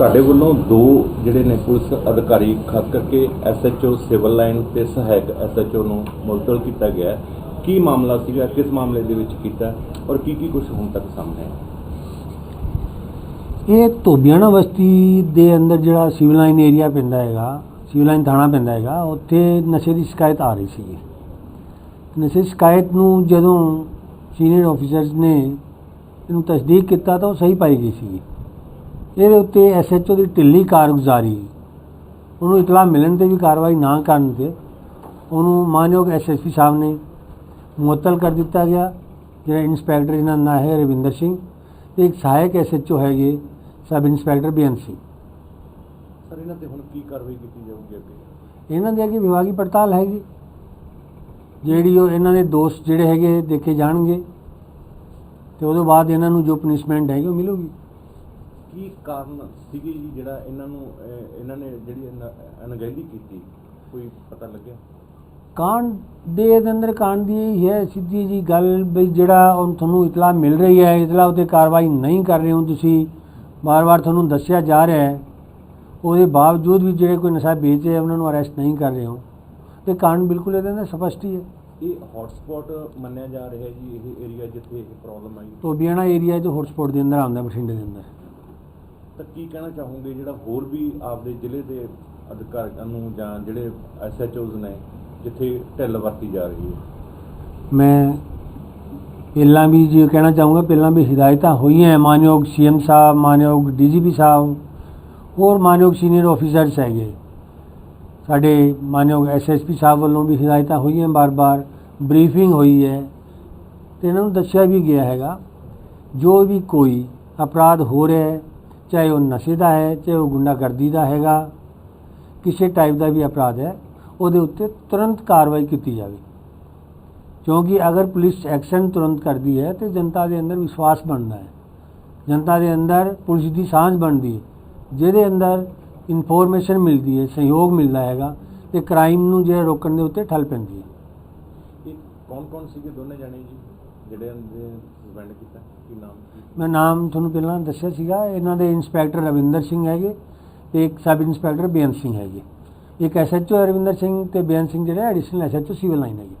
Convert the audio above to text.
ਤੁਹਾਡੇ ਵੱਲੋਂ ਦੋ ਜਿਹੜੇ ਨੇ ਪੁਲਿਸ ਅਧਿਕਾਰੀ ਖਾਸ ਕਰਕੇ ਐਸਐਚਓ ਸਿਵਲ ਲਾਈਨ ਤੇ ਸਹਾਇਕ ਐਸਐਚਓ ਨੂੰ ਮੁਅੱਤਲ ਕੀਤਾ ਗਿਆ ਕੀ ਮਾਮਲਾ ਸੀਗਾ? ਕਿਸ ਮਾਮਲੇ ਦੇ ਵਿੱਚ ਕੀਤਾ ਔਰ ਕੀ ਕੀ ਕੁਝ ਹੁਣ ਤੱਕ ਸਾਹਮਣੇ ਆਇਆ? ਇਹ ਧੋਬੀਆਣਾ ਬਸਤੀ ਦੇ ਅੰਦਰ ਜਿਹੜਾ ਸਿਵਲ ਲਾਈਨ ਏਰੀਆ ਪੈਂਦਾ ਹੈਗਾ, ਸਿਵਲ ਲਾਈਨ ਥਾਣਾ ਪੈਂਦਾ ਹੈਗਾ, ਉੱਥੇ ਨਸ਼ੇ ਦੀ ਸ਼ਿਕਾਇਤ ਆ ਰਹੀ ਸੀ ਨਸ਼ੇ ਦੀ ਸ਼ਿਕਾਇਤ ਨੂੰ ਜਦੋਂ ਸੀਨੀਅਰ ਆਫੀਸਰਸ ਨੇ ਇਹਨੂੰ ਤਸਦੀਕ ਕੀਤਾ ਤਾਂ ਉਹ ਸਹੀ ਪਾਈ ਗਈ ਸੀ ਇਹਦੇ ਉੱਤੇ ਐਸਐਚਓ ਦੀ ਢਿੱਲੀ ਕਾਰਗੁਜ਼ਾਰੀ ਉਹਨੂੰ ਇਤਲਾਹ ਮਿਲਣ ਤੇ ਵੀ ਕਾਰਵਾਈ ਨਾ ਕਰਨ ਤੇ ਉਹਨੂੰ ਮਾਨਯੋਗ ਐਸਐਸਪੀ ਸਾਹਿਬ ਨੇ ਮੁਅੱਤਲ ਕਰ ਦਿੱਤਾ ਗਿਆ ਜਿਹੜਾ ਇੰਸਪੈਕਟਰ ਇਹਨਾਂ ਦਾ ਨਾਂ ਹੈ ਰਵਿੰਦਰ ਸਿੰਘ ਤੇ ਇੱਕ ਸਹਾਇਕ ਐਸਐਚਓ ਹੈਗੇ sub inspector Beant Singh sir ਇਹਨਾਂ ਤੇ ਹੁਣ ਕੀ ਕਾਰਵਾਈ ਕੀਤੀ ਜਾਊਗੀ ਅੱਗੇ? ਇਹਨਾਂ ਦੀ ਅੱਗੇ ਵਿਭਾਗੀ ਪੜਤਾਲ ਹੈਗੀ ਜਿਹੜੀ ਉਹ ਇਹਨਾਂ ਦੇ ਦੋਸਤ ਜਿਹੜੇ ਹੈਗੇ ਦੇਖੇ ਜਾਣਗੇ ਤੇ ਉਹਦੇ ਬਾਅਦ ਇਹਨਾਂ ਨੂੰ ਜੋ ਪਨਿਸ਼ਮੈਂਟ ਹੈਗੀ ਉਹ ਮਿਲੂਗੀ। ਕੀ ਕਾਰਨ ਸੀਗੇ ਜੀ ਜਿਹੜਾ ਇਹਨਾਂ ਨੂੰ ਅਹ, ਇਹਨਾਂ ਨੇ ਜਿਹੜੀ ਅਨ- ਅਣਗਹਿਲੀ ਕੀਤੀ? ਕੋਈ ਪਤਾ ਲੱਗਿਆ? ਕਾਂਡ ਦੇ ਅੰਦਰ ਕਾਂਡ ਦੀ ਇਹ ਹੈ ਸਿੱਧੀ ਜੀ ਗੱਲ ਵੀ ਜਿਹੜਾ ਉਹ ਤੁਹਾਨੂੰ ਇਤਲਾਹ ਮਿਲ ਰਹੀ ਹੈ ਇਤਲਾਹ ਉਤੇ ਕਾਰਵਾਈ ਨਹੀਂ ਕਰ ਰਹੇ ਹੋ ਤੁਸੀਂ ਬਾਰ-ਬਾਰ ਤੁਹਾਨੂੰ ਦੱਸਿਆ ਜਾ ਰਿਹਾ ਹੈ। ਉਹਦੇ ਬਾਵਜੂਦ ਵੀ ਜਿਹੜੇ ਕੋਈ ਨਸ਼ਾ ਵੇਚ ਰਹੇ ਉਹਨਾਂ ਨੂੰ ਅਰੈਸਟ ਨਹੀਂ ਕਰ ਰਹੇ ਹੋ ਤੇ ਕਾਂਡ ਬਿਲਕੁਲ ਇਹਦੇ ਅੰਦਰ ਸਪਸ਼ਟ ਹੀ ਹੈ। ਇਹ ਹੌਟਸਪੌਟ ਮੰਨਿਆ ਜਾ ਰਿਹਾ ਜੀ ਇਹ ਏਰੀਆ ਜਿੱਥੇ ਇਹ ਪ੍ਰੋਬਲਮ ਆਈ। ਟੋਬੀਆਣਾ ਏਰੀਆ ਜੋ ਹੌਟਸਪੌਟ ਦੇ ਅੰਦਰ ਆਉਂਦਾ ਬਠਿੰਡੇ ਦੇ ਅੰਦਰ। ਤਾਂ ਕੀ ਕਹਿਣਾ ਚਾਹੋਗੇ? ਜਿਹੜਾ ਹੋਰ ਵੀ ਆਪਦੇ ਜ਼ਿਲ੍ਹੇ ਦੇ ਅਧਿਕਾਰੀਆਂ ਨੂੰ ਜਾਂ ਜਿਹੜੇ ਐਸਐਚਓਜ਼ ਨੇ, ਜਿੱਥੇ ਢਿੱਲ ਵਰਤੀ ਜਾ ਰਹੀ ਹੈ? ਮੈਂ ਪਹਿਲਾਂ ਵੀ ਜੇ ਕਹਿਣਾ ਚਾਹੂੰਗਾ, ਪਹਿਲਾਂ ਵੀ ਹਦਾਇਤਾਂ ਹੋਈਆਂ ਮਾਨਯੋਗ ਸੀਐਮ ਸਾਹਿਬ, ਮਾਨਯੋਗ ਡੀਜੀਪੀ ਸਾਹਿਬ, ਹੋਰ ਮਾਨਯੋਗ ਸੀਨੀਅਰ ਆਫੀਸਰਸ ਹੈਗੇ। ਸਾਡੇ ਮਾਨਯੋਗ ਐਸਐਸਪੀ ਸਾਹਿਬ ਵੱਲੋਂ ਵੀ ਹਦਾਇਤਾਂ ਹੋਈਆਂ ਬਾਰ-ਬਾਰ। ਬਰੀਫਿੰਗ ਹੋਈ ਹੈ ਤੇ ਇਹਨਾਂ ਨੂੰ ਦੱਸਿਆ ਵੀ ਗਿਆ ਹੈਗਾ, ਜੋ ਵੀ ਕੋਈ ਅਪਰਾਧ ਹੋ ਰਿਹਾ ਹੈ ਚਾਹੇ ਉਹ ਨਸ਼ੇ ਦਾ ਹੈ, ਚਾਹੇ ਉਹ ਗੁੰਡਾਗਰਦੀ ਦਾ ਹੈਗਾ, ਕਿਸੇ ਟਾਈਪ ਦਾ ਵੀ ਅਪਰਾਧ ਹੈ, ਉਹਦੇ ਉੱਤੇ ਤੁਰੰਤ ਕਾਰਵਾਈ ਕੀਤੀ ਜਾਵੇ। ਕਿਉਂਕਿ ਅਗਰ ਪੁਲਿਸ ਐਕਸ਼ਨ ਤੁਰੰਤ ਕਰਦੀ ਹੈ, ਤੇ ਜਨਤਾ ਦੇ ਅੰਦਰ ਵਿਸ਼ਵਾਸ ਬਣਦਾ ਹੈ। ਜਨਤਾ ਦੇ ਅੰਦਰ ਪੁਲਿਸ ਦੀ ਸਾਂਝ ਬਣਦੀ ਹੈ, ਜਿਹਦੇ ਅੰਦਰ ਇਨਫੋਰਮੇਸ਼ਨ ਮਿਲਦੀ ਹੈ, ਸਹਿਯੋਗ ਮਿਲਦਾ ਹੈਗਾ, ਤੇ ਕ੍ਰਾਈਮ ਨੂੰ ਜਿਹੜਾ ਰੋਕਣ ਦੇ ਉੱਤੇ ਠੱਲ ਪੈਂਦੀ ਹੈ। ਇਹ ਕੌਣ ਕੌਣ ਸੀਗੇ? ਦੋਨੇ ਜਾਣੇ ਜੀ? ਮੈਂ ਨਾਮ ਤੁਹਾਨੂੰ ਪਹਿਲਾਂ ਦੱਸਿਆ ਸੀਗਾ, ਇਹਨਾਂ ਦੇ ਇੰਸਪੈਕਟਰ ਰਵਿੰਦਰ ਸਿੰਘ ਹੈਗੇ ਤੇ ਇੱਕ ਸਬ ਇੰਸਪੈਕਟਰ ਬੇਅੰਤ ਸਿੰਘ ਹੈਗੇ। ਇੱਕ ਐਸਐਚਓ ਰਵਿੰਦਰ ਸਿੰਘ ਤੇ ਬੇਅੰਤ ਸਿੰਘ ਜਿਹੜੇ ਐਡੀਸ਼ਨਲ ਐਸਐਚਓ ਸਿਵਲ ਲਾਈਨ ਹੈਗੇ।